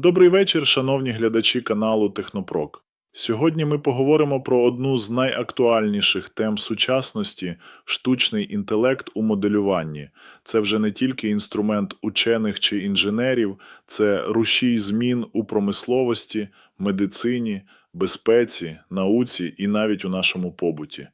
Добрий вечір, шановні глядачі каналу Технопрок. Сьогодні ми поговоримо про одну з найактуальніших тем сучасності штучний інтелект у моделюванні. Це вже не тільки інструмент учених чи інженерів, це рушій змін у промисловості, медицині, безпеці, науці і навіть у нашому побуті.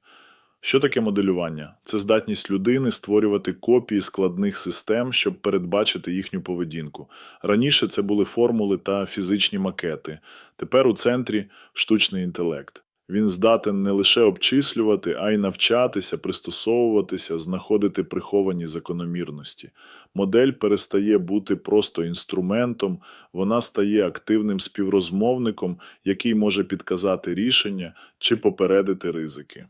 Що таке моделювання? Це здатність людини створювати копії складних систем, щоб передбачити їхню поведінку. Раніше це були формули та фізичні макети. Тепер у центрі штучний інтелект. Він здатен не лише обчислювати, а й навчатися, пристосовуватися, знаходити приховані закономірності. Модель перестає бути просто інструментом, вона стає активним співрозмовником, який може підказати рішення чи попередити ризики.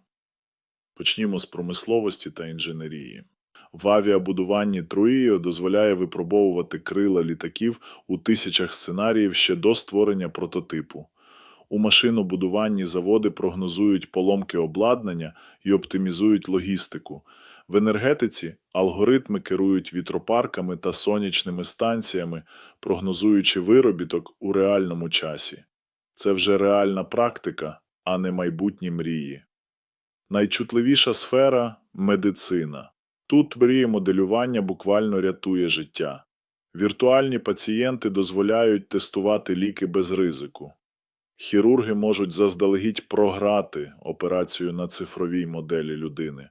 Почнімо з промисловості та інженерії. В авіабудуванні Труїо дозволяє випробовувати крила літаків у тисячах сценаріїв ще до створення прототипу. У машинобудуванні заводи прогнозують поломки обладнання і оптимізують логістику. В енергетиці алгоритми керують вітропарками та сонячними станціями, прогнозуючи виробіток у реальному часі. Це вже реальна практика, а не майбутні мрії. Найчутливіша сфера медицина. Тут мрії моделювання буквально рятує життя. Віртуальні пацієнти дозволяють тестувати ліки без ризику. Хірурги можуть заздалегідь програти операцію на цифровій моделі людини.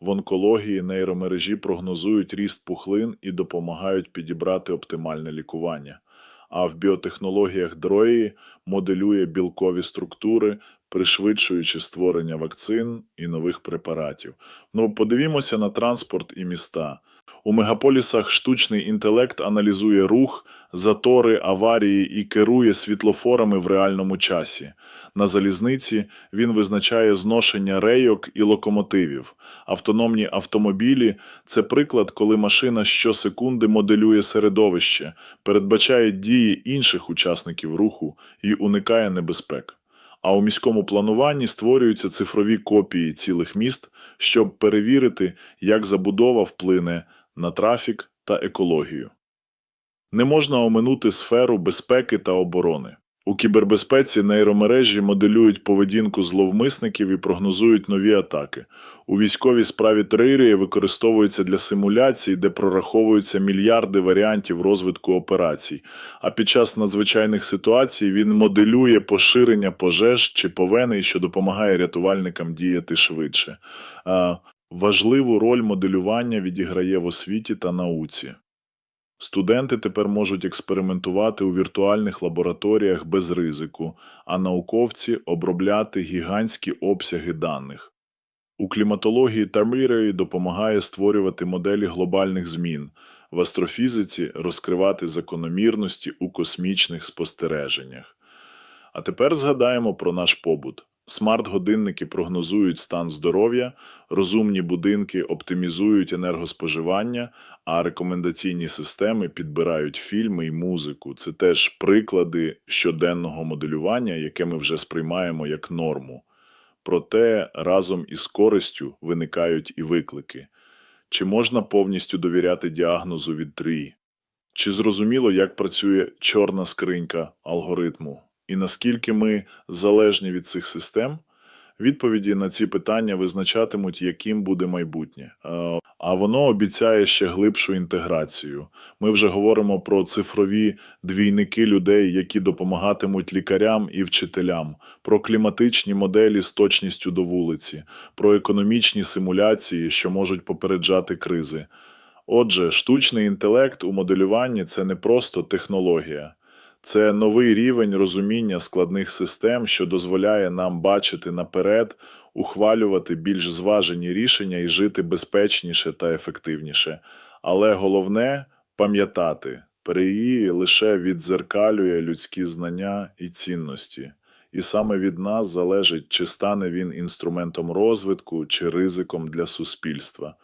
В онкології нейромережі прогнозують ріст пухлин і допомагають підібрати оптимальне лікування. А в біотехнологіях дрої моделює білкові структури, пришвидшуючи створення вакцин і нових препаратів. Ну, подивімося на транспорт і міста. У мегаполісах штучний інтелект аналізує рух, затори, аварії і керує світлофорами в реальному часі. На залізниці він визначає зношення рейок і локомотивів. Автономні автомобілі це приклад, коли машина щосекунди моделює середовище, передбачає дії інших учасників руху і уникає небезпек. А у міському плануванні створюються цифрові копії цілих міст, щоб перевірити, як забудова вплине на трафік та екологію. Не можна оминути сферу безпеки та оборони. У кібербезпеці нейромережі моделюють поведінку зловмисників і прогнозують нові атаки. У військовій справі Трейрії використовується для симуляцій, де прораховуються мільярди варіантів розвитку операцій. А під час надзвичайних ситуацій він моделює поширення пожеж чи повеней, що допомагає рятувальникам діяти швидше. Важливу роль моделювання відіграє в освіті та науці. Студенти тепер можуть експериментувати у віртуальних лабораторіях без ризику, а науковці обробляти гігантські обсяги даних. У кліматології та мірії допомагає створювати моделі глобальних змін, в астрофізиці розкривати закономірності у космічних спостереженнях. А тепер згадаємо про наш побут. Смарт-годинники прогнозують стан здоров'я, розумні будинки оптимізують енергоспоживання, а рекомендаційні системи підбирають фільми і музику. Це теж приклади щоденного моделювання, яке ми вже сприймаємо як норму. Проте разом із користю виникають і виклики. Чи можна повністю довіряти діагнозу від ТРІ? Чи зрозуміло, як працює чорна скринька алгоритму? І наскільки ми залежні від цих систем? Відповіді на ці питання визначатимуть, яким буде майбутнє. Е, А воно обіцяє ще глибшу інтеграцію. Ми вже говоримо про цифрові двійники людей, які допомагатимуть лікарям і вчителям, про кліматичні моделі з точністю до вулиці, про економічні симуляції, що можуть попереджати кризи. Отже, штучний інтелект у моделюванні це не просто технологія. Це новий рівень розуміння складних систем, що дозволяє нам бачити наперед, ухвалювати більш зважені рішення і жити безпечніше та ефективніше. Але головне пам'ятати, ПРІ лише віддзеркалює людські знання і цінності. І саме від нас залежить, чи стане він інструментом розвитку чи ризиком для суспільства.